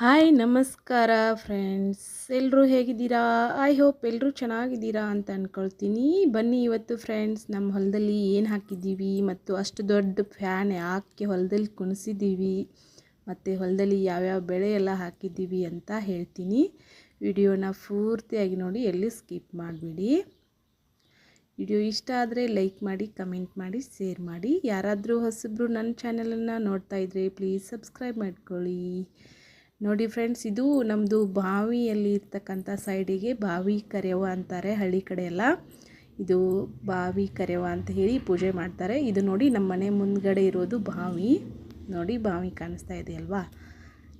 Hi, ನಮಸ್ಕಾರ friends. ಎಲ್ಲರೂ ಹೇಗಿದ್ದೀರಾ? ಐ ಹೋಪ್ ಎಲ್ಲರೂ ಚೆನ್ನಾಗಿದ್ದೀರಾ ಅಂತ ಅಂದ್ಕೊಳ್ತೀನಿ ಬನ್ನಿ ಇವತ್ತು ಫ್ರೆಂಡ್ಸ್, ನಮ್ಮ ಹೊಲದಲ್ಲಿ ಏನು ಹಾಕಿದ್ದೀವಿ ಮತ್ತು ಅಷ್ಟು ದೊಡ್ಡ ಫ್ಯಾನ್ ಯಾಕೆ ಹೊಲದಲ್ಲಿ ಕುಣಿಸಿದ್ದೀವಿ ಮತ್ತು ಹೊಲದಲ್ಲಿ ಯಾವ್ಯಾವ ಬೆಳೆ ಎಲ್ಲ ಹಾಕಿದ್ದೀವಿ ಅಂತ ಹೇಳ್ತೀನಿ. ವಿಡಿಯೋನ ಪೂರ್ತಿಯಾಗಿ ನೋಡಿ, ಎಲ್ಲಿ ಸ್ಕಿಪ್ ಮಾಡಿಬಿಡಿ. ವಿಡಿಯೋ ಇಷ್ಟ ಆದರೆ ಲೈಕ್ ಮಾಡಿ, ಕಮೆಂಟ್ ಮಾಡಿ, ಶೇರ್ ಮಾಡಿ. ಯಾರಾದರೂ ಹೊಸಬ್ರು ನನ್ನ ಚಾನಲನ್ನು ನೋಡ್ತಾ ಇದ್ದರೆ ಪ್ಲೀಸ್ ಸಬ್ಸ್ಕ್ರೈಬ್ ಮಾಡ್ಕೊಳ್ಳಿ. ನೋಡಿ ಫ್ರೆಂಡ್ಸ್ ಇದು ನಮ್ಮದು ಬಾವಿಯಲ್ಲಿ ಇರ್ತಕ್ಕಂಥ ಸೈಡಿಗೆ ಬಾವಿ ಕರೆಯವ ಅಂತಾರೆ ಹಳ್ಳಿ ಕಡೆ ಎಲ್ಲ. ಇದು ಬಾವಿ ಕರೆಯವ ಅಂತ ಹೇಳಿ ಪೂಜೆ ಮಾಡ್ತಾರೆ. ಇದು ನೋಡಿ ನಮ್ಮ ಮನೆ ಮುಂದ್ಗಡೆ ಇರೋದು ಬಾವಿ. ನೋಡಿ ಬಾವಿ ಕಾಣಿಸ್ತಾ ಇದೆ ಅಲ್ವಾ?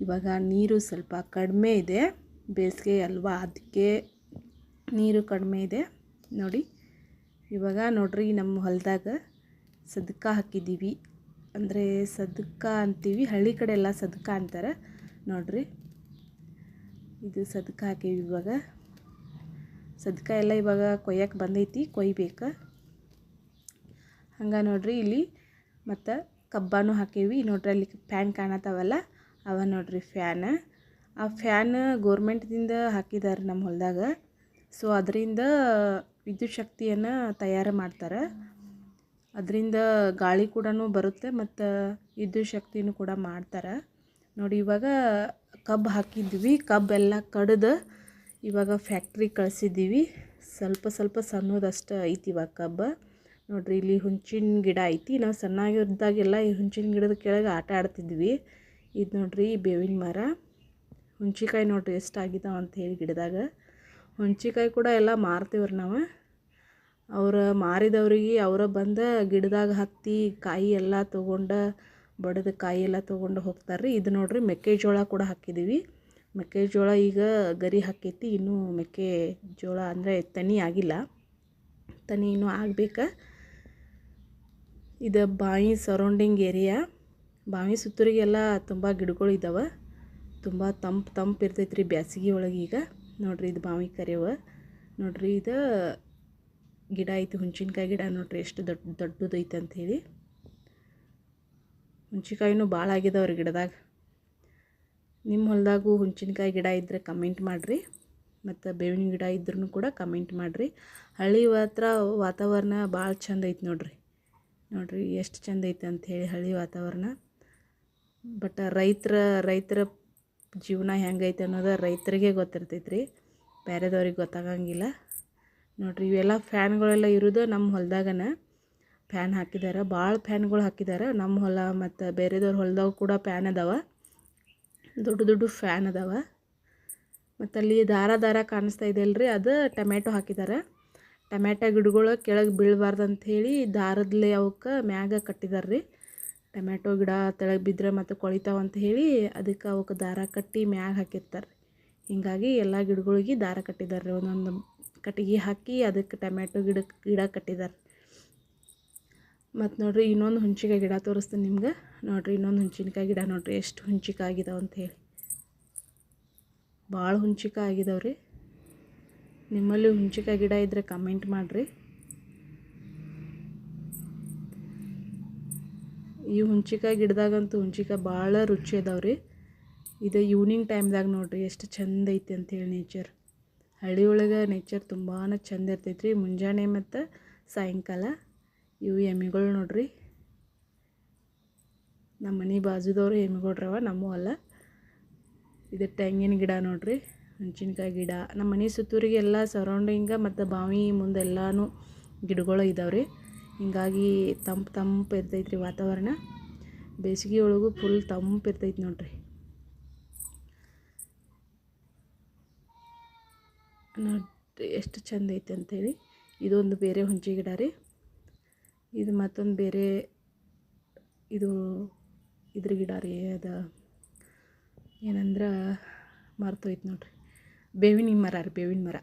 ಇವಾಗ ನೀರು ಸ್ವಲ್ಪ ಕಡಿಮೆ ಇದೆ. ಬೇಸಿಗೆ ಅಲ್ವಾ? ಅದಕ್ಕೆ ನೀರು ಕಡಿಮೆ ಇದೆ. ನೋಡಿ, ಇವಾಗ ನೋಡ್ರಿ ನಮ್ಮ ಹೊಲದಾಗ ಸದ್ಕ ಹಾಕಿದ್ದೀವಿ. ಅಂದರೆ ಸದ್ಕ ಅಂತೀವಿ, ಹಳ್ಳಿ ಕಡೆ ಎಲ್ಲ ಸದ್ಕ ಅಂತಾರೆ. ನೋಡ್ರಿ. ಇದು ಸದ್ಕ ಹಾಕೀವಿ ಇವಾಗ. ಸದ್ಕ ಎಲ್ಲ ಇವಾಗ ಕೊಯ್ಯಕ್ಕೆ ಬಂದೈತಿ, ಕೊಯ್ಬೇಕು. ಹಂಗೆ ನೋಡ್ರಿ ಇಲ್ಲಿ ಮತ್ತು ಕಬ್ಬಾನು ಹಾಕೀವಿ. ನೋಡ್ರಿ ಅಲ್ಲಿ ಫ್ಯಾನ್ ಕಾಣತ್ತವಲ್ಲ, ಅವ ನೋಡ್ರಿ ಫ್ಯಾನ್. ಆ ಫ್ಯಾನ್ ಗೋರ್ಮೆಂಟ್ದಿಂದ ಹಾಕಿದ್ದಾರೆ ನಮ್ಮ ಹೊಲದಾಗ. ಸೊ, ಅದರಿಂದ ವಿದ್ಯುತ್ ಶಕ್ತಿಯನ್ನು ತಯಾರು ಮಾಡ್ತಾರೆ. ಅದರಿಂದ ಗಾಳಿ ಕೂಡ ಬರುತ್ತೆ ಮತ್ತು ವಿದ್ಯುತ್ ಶಕ್ತಿನೂ ಕೂಡ ಮಾಡ್ತಾರೆ. ನೋಡಿ, ಇವಾಗ ಕಬ್ಬು ಹಾಕಿದ್ವಿ ಕಬ್ಬೆಲ್ಲ ಕಡ್ದು ಇವಾಗ ಫ್ಯಾಕ್ಟ್ರಿ ಕಳಿಸಿದ್ದೀವಿ. ಸ್ವಲ್ಪ ಸ್ವಲ್ಪ ಸಣ್ಣದಷ್ಟು ಐತಿ ಇವಾಗ ಕಬ್ಬು. ನೋಡ್ರಿ, ಇಲ್ಲಿ ಹುಂಚಿನ ಗಿಡ ಐತಿ. ನಾವು ಸಣ್ಣಾಗಿದ್ದಾಗೆಲ್ಲ ಈ ಹುಂಚಿನ ಗಿಡದ ಕೆಳಗೆ ಆಟ ಆಡ್ತಿದ್ವಿ. ಇದು ನೋಡ್ರಿ ಬೇವಿನ ಮರ. ಹುಂಚಿಕಾಯಿ ನೋಡ್ರಿ ಎಷ್ಟಾಗಿದ್ದಾವ ಅಂತ ಹೇಳಿ ಗಿಡದಾಗ. ಹುಂಚಿಕಾಯಿ ಕೂಡ ಎಲ್ಲ ಮಾರ್ತೀವ್ರಿ ನಾವು. ಅವ್ರು ಮಾರಿದವ್ರಿಗೆ ಅವರ ಬಂದು ಗಿಡದಾಗ ಹತ್ತಿ, ಕಾಯಿ ಎಲ್ಲ ತೊಗೊಂಡು ಬಡಿದ ಕಾಯಿ ಎಲ್ಲ ತೊಗೊಂಡು ಹೋಗ್ತಾರೆ ರೀ ಇದು ನೋಡಿರಿ ಮೆಕ್ಕೆಜೋಳ ಕೂಡ ಹಾಕಿದ್ದೀವಿ ಮೆಕ್ಕೆಜೋಳ ಈಗ ಗರಿ ಹಾಕೈತಿ. ಇನ್ನೂ ಮೆಕ್ಕೆಜೋಳ ಅಂದರೆ ತನಿ ಆಗಿಲ್ಲ. ತನಿ ಇನ್ನೂ ಆಗಬೇಕು. ಇದು ಬಾವಿ ಸರೌಂಡಿಂಗ್ ಏರಿಯಾ ಬಾವಿ ಸುತ್ತೂರಿಗೆಲ್ಲ ತುಂಬ ಗಿಡಗಳು ಇದ್ದಾವೆ ತುಂಬ ತಂಪು ತಂಪು ಇರ್ತೈತೆ ರೀ ಬ್ಯಾಸಿಗೆ ಒಳಗೆ ಈಗ. ನೋಡಿರಿ ಇದು ಬಾವಿ ಕರೆಯವ. ನೋಡಿರಿ ಇದು ಗಿಡ ಐತಿ ಹುಣ್ಸಿನ್ಕಾಯಿ ಗಿಡ ನೋಡಿರಿ ಎಷ್ಟು ದೊಡ್ಡ ದೊಡ್ಡದೈತೆ ಅಂಥೇಳಿ ಹುಂಚಿಕಾಯಿನೂ ಭಾಳ ಆಗಿದಾವ್ರಿ ಗಿಡದಾಗ. ನಿಮ್ಮ ಹೊಲದಾಗೂ ಹುಣ್ಸಿನ್ಕಾಯಿ ಗಿಡ ಇದ್ದರೆ ಕಮೆಂಟ್ ಮಾಡಿರಿ. ಮತ್ತು ಬೇವಿನ ಗಿಡ ಇದ್ರೂ ಕೂಡ ಕಮೆಂಟ್ ಮಾಡಿರಿ. ಹಳ್ಳಿ ಹತ್ರ ವಾತಾವರಣ ಭಾಳ ಚಂದ ಐತೆ ನೋಡಿರಿ. ನೋಡಿರಿ ಎಷ್ಟು ಚಂದ ಐತೆ ಅಂಥೇಳಿ ಹಳ್ಳಿ ವಾತಾವರಣ. ಬಟ್ ರೈತರ ರೈತರ ಜೀವನ ಹೆಂಗೈತೆ ಅನ್ನೋದು ರೈತರಿಗೆ ಗೊತ್ತಿರ್ತೈತೆ ರೀ ಬೇರೆದವ್ರಿಗೆ ಗೊತ್ತಾಗಂಗಿಲ್ಲ. ನೋಡಿರಿ ಇವೆಲ್ಲ ಫ್ಯಾನ್ಗಳೆಲ್ಲ ಇರೋದು ನಮ್ಮ ಹೊಲದಾಗನ. ಫ್ಯಾನ್ ಹಾಕಿದ್ದಾರೆ ಭಾಳ ಫ್ಯಾನ್ಗಳು ಹಾಕಿದ್ದಾರೆ ನಮ್ಮ ಹೊಲ ಮತ್ತು ಬೇರೆದವ್ರ ಹೊಲದಾಗ ಕೂಡ ಫ್ಯಾನ್ ಅದಾವ. ದೊಡ್ಡ ದೊಡ್ಡ ಫ್ಯಾನ್ ಅದಾವ. ಮತ್ತು ಅಲ್ಲಿ ದಾರ ದಾರ ಕಾಣಿಸ್ತಾ ಇದೆ ಅಲ್ರಿ. ಅದು ಟೊಮ್ಯಾಟೊ ಹಾಕಿದ್ದಾರೆ ಟೊಮ್ಯಾಟೊ ಗಿಡಗಳು ಕೆಳಗೆ ಬೀಳಬಾರ್ದು ಅಂಥೇಳಿ ದಾರದಲ್ಲೇ ಅವಕ್ಕೆ ಮ್ಯಾಗ ಕಟ್ಟಿದ್ದಾರೆ ರೀ. ಟೊಮ್ಯಾಟೊ ಗಿಡ ತೆಳಗೆ ಬಿದ್ದರೆ ಮತ್ತು ಕೊಳಿತಾವ ಅಂತ ಹೇಳಿ ಅದಕ್ಕೆ ಅವಕ್ಕೆ ದಾರ ಕಟ್ಟಿ ಮ್ಯಾಗ ಹಾಕಿರ್ತಾರೆ ಹೀಗಾಗಿ ಎಲ್ಲ ಗಿಡಗಳಿಗೆ ದಾರ ಕಟ್ಟಿದ್ದಾರೆ ಒಂದೊಂದು ಕಟ್ಟಿಗೆ ಹಾಕಿ ಅದಕ್ಕೆ ಟೊಮ್ಯಾಟೊ ಗಿಡ ಗಿಡ ಕಟ್ಟಿದ್ದಾರೆ ಮತ್ತು ನೋಡಿರಿ ಇನ್ನೊಂದು ಹುಂಚಿಕಾಯಿ ಗಿಡ ತೋರಿಸ್ತೀನಿ ನಿಮ್ಗೆ. ನೋಡಿರಿ ಇನ್ನೊಂದು ಹುಂಚಿನಕಾಯಿ ಗಿಡ ನೋಡಿರಿ, ಎಷ್ಟು ಹುಂಚಿಕಾಯಿ ಆಗಿದಾವೆ ಅಂಥೇಳಿ ಭಾಳ ಹುಂಚಿಕಾಯಿ ಆಗಿದಾವೆ ರೀ. ನಿಮ್ಮಲ್ಲಿ ಹುಂಚಿಕಾಯಿ ಗಿಡ ಇದ್ದರೆ ಕಮೆಂಟ್ ಮಾಡಿರಿ. ಈ ಹುಂಚಿಕಾಯಿ ಗಿಡದಾಗಂತೂ ಹುಂಚಿಕಾಯಿ ಭಾಳ ರುಚಿ ಅದಾವೆ ರೀ. ಇದು ಈವ್ನಿಂಗ್ ಟೈಮ್ದಾಗ ನೋಡಿರಿ ಎಷ್ಟು ಚಂದ ಐತಿ ಅಂಥೇಳಿ ನೇಚರ್ ಹಳ್ಳಿ ಒಳಗೆ ನೇಚರ್ ತುಂಬಾ ಚಂದ ಇರ್ತೈತೆ ರೀ ಮುಂಜಾನೆ ಮತ್ತು ಸಾಯಂಕಾಲ. ಇವು ಎಮ್ಮಿಗಳು ನೋಡ್ರಿ. ನಮ್ಮ ಮನೆ ಬಾಜುದವರು ಎಮ್ಮಿಗಳ್ರವ ನಮ್ಮೂ ಅಲ್ಲ. ಇದು ತೆಂಗಿನ ಗಿಡ ನೋಡ್ರಿ ಮೆಣಸಿನ್ಕಾಯಿ ಗಿಡ. ನಮ್ಮ ಮನೆ ಸುತ್ತೂರಿಗೆಲ್ಲ ಸರೌಂಡಿಂಗ ಮತ್ತು ಬಾವಿ ಮುಂದೆಲ್ಲನೂ ಗಿಡಗಳು ಇದಾವೆ ರೀ ಹಿಂಗಾಗಿ ತಂಪು ತಂಪು ಇರ್ತೈತೆ ವಾತಾವರಣ. ಬೇಸಿಗೆ ಒಳಗೂ ಫುಲ್ ತಂಪು ಇರ್ತೈತೆ ನೋಡ್ರಿ. ನೋಡ್ರಿ, ಎಷ್ಟು ಚಂದ ಐತೆ ಅಂಥೇಳಿ ಇದೊಂದು ಬೇರೆ ಹುಂಚಿ ಗಿಡ ರೀ. ಇದು ಮತ್ತೊಂದು ಬೇರೆ ಇದು ಇದ್ರ ಗಿಡ ರೀ, ಅದು ಏನಂದ್ರೆ ಮರ್ತೋಯ್ತು ನೋಡ್ರಿ. ಬೇವಿನ ಮರ ರೀ, ಬೇವಿನ ಮರ.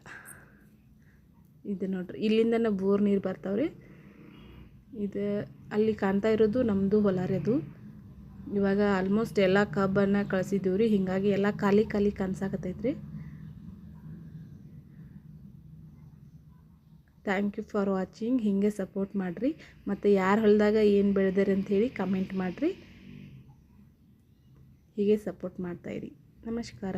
ಇದು ನೋಡ್ರಿ, ಇಲ್ಲಿಂದನೇ ಬೋರ್ ನೀರು ಬರ್ತಾವ್ರಿ. ಇದು ಅಲ್ಲಿ ಕಾಣ್ತಾ ಇರೋದು ನಮ್ಮದು ಹೊಲ ರೀ ಅದು. ಇವಾಗ ಆಲ್ಮೋಸ್ಟ್ ಎಲ್ಲ ಕಬ್ಬನ್ನು ಕಳ್ಸಿದ್ದೀವಿ ರೀ ಹೀಗಾಗಿ ಎಲ್ಲ ಖಾಲಿ ಖಾಲಿ ಕಾಣಿಸಾಕತ್ತೈತ್ರಿ ಥ್ಯಾಂಕ್ ಯು ಫಾರ್ ವಾಚಿಂಗ್ ಹೀಗೆ ಸಪೋರ್ಟ್ ಮಾಡಿರಿ. ಮತ್ತು ಯಾರು ಹೊಲದಾಗ ಏನು ಬೆಳೆದಾರೆ ಅಂಥೇಳಿ ಕಮೆಂಟ್ ಮಾಡಿರಿ. ಹೀಗೆ ಸಪೋರ್ಟ್ ಮಾಡ್ತಾಯಿರಿ ನಮಸ್ಕಾರ.